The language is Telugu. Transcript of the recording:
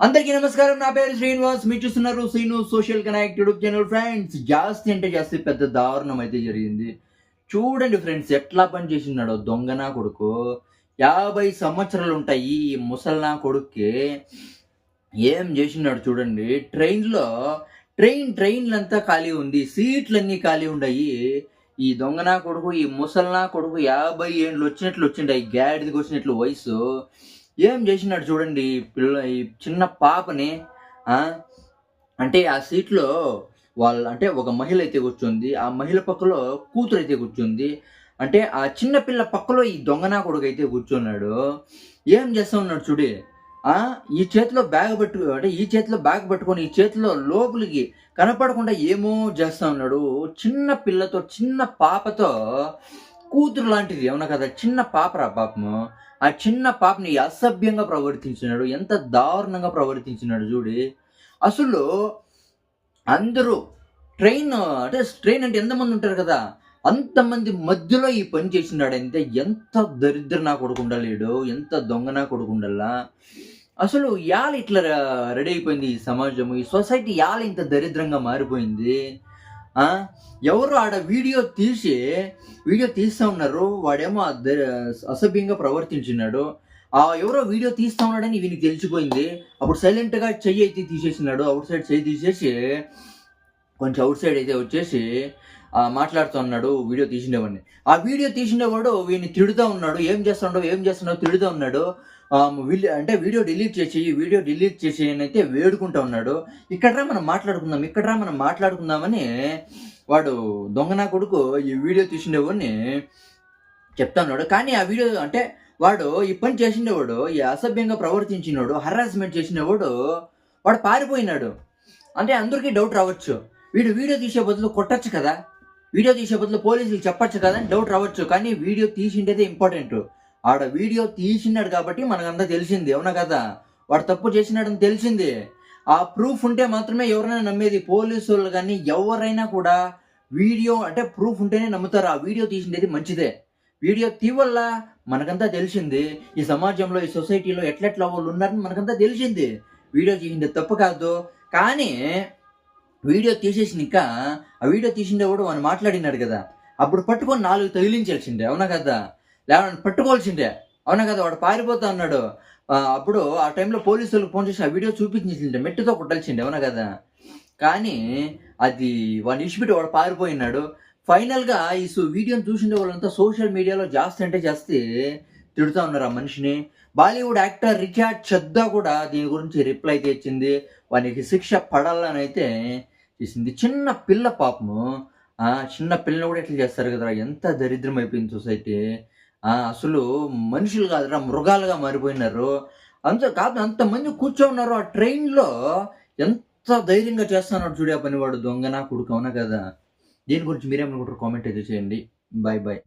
అందరికీ నమస్కారం. నా పేరు శ్రీనివాస్. మీరు చూస్తున్నారు Srinu social connect YouTube channel friends జాస్తి అంటే జాస్తి పెద్ద దారుణం అయితే జరిగింది. చూడండి ఫ్రెండ్స్ ఎట్లా పని చేసినాడో దొంగనా కొడుకు. యాభై సంవత్సరాలు ఉంటాయి ఈ ముసల్నా కొడుక్కి. ఏం చేసినాడు చూడండి. ట్రైన్లో ట్రైన్ ట్రైన్లంతా ఖాళీ ఉంది. సీట్లన్నీ ఖాళీ ఉన్నాయి ఈ దొంగనా కొడుకు ఈ ముసల్నా కొడుకు యాభై ఏండ్లు వచ్చినట్లు వచ్చిండే. ఈ గాడిదికి వచ్చినట్లు వయసు. ఏం చేసినాడు చూడండి పిల్ల ఈ చిన్న పాపని అంటే ఆ సీట్లో వాళ్ళ అంటే ఒక మహిళ అయితే కూర్చుంది ఆ మహిళ పక్కలో కూతురు అయితే కూర్చుంది అంటే ఆ చిన్న పిల్ల పక్కలో ఈ దొంగనా కొడుకు అయితే కూర్చున్నాడు. ఏం చేస్తా ఉన్నాడు చూడి ఈ చేతిలో బ్యాగ్ పట్టు అంటే ఈ చేతిలో బ్యాగ్ పట్టుకొని ఈ చేతిలో లోపలికి కనపడకుండా ఏమో చేస్తా ఉన్నాడు. చిన్న పిల్లతో చిన్న పాపతో కూతురు లాంటిది. అవునా కదా చిన్న పాపరా పాపము. ఆ చిన్న పాపని అసభ్యంగా ప్రవర్తించినాడు. ఎంత దారుణంగా ప్రవర్తించినాడు చూడి. అసలు అందరూ ట్రైన్ అంటే ట్రైన్ అంటే ఎంతమంది ఉంటారు కదా అంతమంది మధ్యలో ఈ పని చేసినాడంటే ఎంత దరిద్ర నా కొడుకుండలేడు ఎంత దొంగ నా కొడుకుండల్లా అసలు యాల ఇట్లా రెడీ అయిపోయింది ఈ సమాజము. ఈ సొసైటీ యాల ఇంత దరిద్రంగా మారిపోయింది. ఎవరు ఆడ వీడియో తీసి వీడియో తీస్తా ఉన్నారు వాడేమో అసభ్యంగా ప్రవర్తించినాడు. ఆ ఎవరో వీడియో తీస్తా ఉన్నాడని వీనికి తెలిసిపోయింది. అప్పుడు సైలెంట్గా చెయ్యి అయితే తీసేసినాడు. అవుట్ సైడ్ చెయ్యి తీసేసి కొంచెం అవుట్ సైడ్ అయితే వచ్చేసి మాట్లాడుతున్నాడు వీడియో తీసిండేవాడిని. ఆ వీడియో తీసిండేవాడు వీడిని తిడుతూ ఉన్నాడు. ఏం చేస్తున్నాడు ఏం చేస్తున్నావు తిడుతూ ఉన్నాడు. వీళ్ళు అంటే వీడియో డిలీట్ చేసి వీడియో డిలీట్ చేసి అయితే వేడుకుంటా ఉన్నాడు. ఇక్కడరా మనం మాట్లాడుకుందాం ఇక్కడరా మనం మాట్లాడుకుందామని వాడు దొంగన కొడుకు ఈ వీడియో తీసిండేవాడిని చెప్తా ఉన్నాడు. కానీ ఆ వీడియో అంటే వాడు ఈ పని చేసిండేవాడు ఈ అసభ్యంగా ప్రవర్తించినవాడు హరాస్మెంట్ చేసినవాడు వాడు పారిపోయినాడు. అంటే అందరికీ డౌట్ రావచ్చు. వీడు వీడియో తీసే బదులు కొట్టచ్చు కదా. వీడియో తీసే బదులు పోలీసులు చెప్పచ్చు కదా అని డౌట్ రావచ్చు. కానీ వీడియో తీసిండేదే ఇంపార్టెంట్ ఆడ వీడియో తీసినాడు కాబట్టి మనకంతా తెలిసింది. అవునా కదా? వాడు తప్పు చేసినాడని తెలిసింది. ఆ ప్రూఫ్ ఉంటే మాత్రమే ఎవరైనా నమ్మేది. పోలీసులు కానీ ఎవరైనా కూడా వీడియో అంటే ప్రూఫ్ ఉంటేనే నమ్ముతారు. ఆ వీడియో తీసిండేది మంచిదే. వీడియో తీవల్ల మనకంతా తెలిసింది. ఈ సమాజంలో ఈ సొసైటీలో ఎట్లెట్లా వాళ్ళు ఉన్నారని మనకంతా తెలిసింది. వీడియో తీసింది తప్పు కాదు. కానీ వీడియో తీసేసినాక ఆ వీడియో తీసిండే కూడా వాడు మాట్లాడినాడు కదా. అప్పుడు పట్టుకొని నాలుగు తగిలించాల్సిందే అవునా కదా? లేకపోతే పట్టుకోవాల్సిందే అవునా కదా? వాడు పారిపోతా అన్నాడు. అప్పుడు ఆ టైంలో పోలీసులకు ఫోన్ చేసి ఆ వీడియో చూపించిండే మెట్టుతో కొట్టాల్సిండే అవునా కదా? కానీ అది వాడిని ఇచ్చిపెట్టి వాడు పారిపోయినాడు. ఫైనల్గా ఈ సో వీడియోని చూసిండే వాళ్ళంతా సోషల్ మీడియాలో జాస్తి అంటే జాస్తి తిడుతూ ఉన్నారు ఆ మనిషిని. బాలీవుడ్ యాక్టర్ రిచార్డ్ చద్దా కూడా దీని గురించి రిప్లై అయితే ఇచ్చింది వానికి శిక్ష పడాలని అయితే చేసింది. చిన్న పిల్ల పాపము. ఆ చిన్న పిల్లని కూడా ఎట్లా చేస్తారు కదరా? ఎంత దరిద్రం అయిపోయింది సొసైటీ. అసలు మనుషులు కాదురా మృగాలుగా మారిపోయినారు. అంత కాదు అంతమంది కూర్చోన్నారు ఆ ట్రైన్లో. ఎంత ధైర్యంగా చేస్తున్నాడు చూడే పని వాడు దొంగనా కొడుకు అవునా కదా. దీని గురించి మీరేమనుకుంటారు కామెంట్ అయితే చేయండి. Bye bye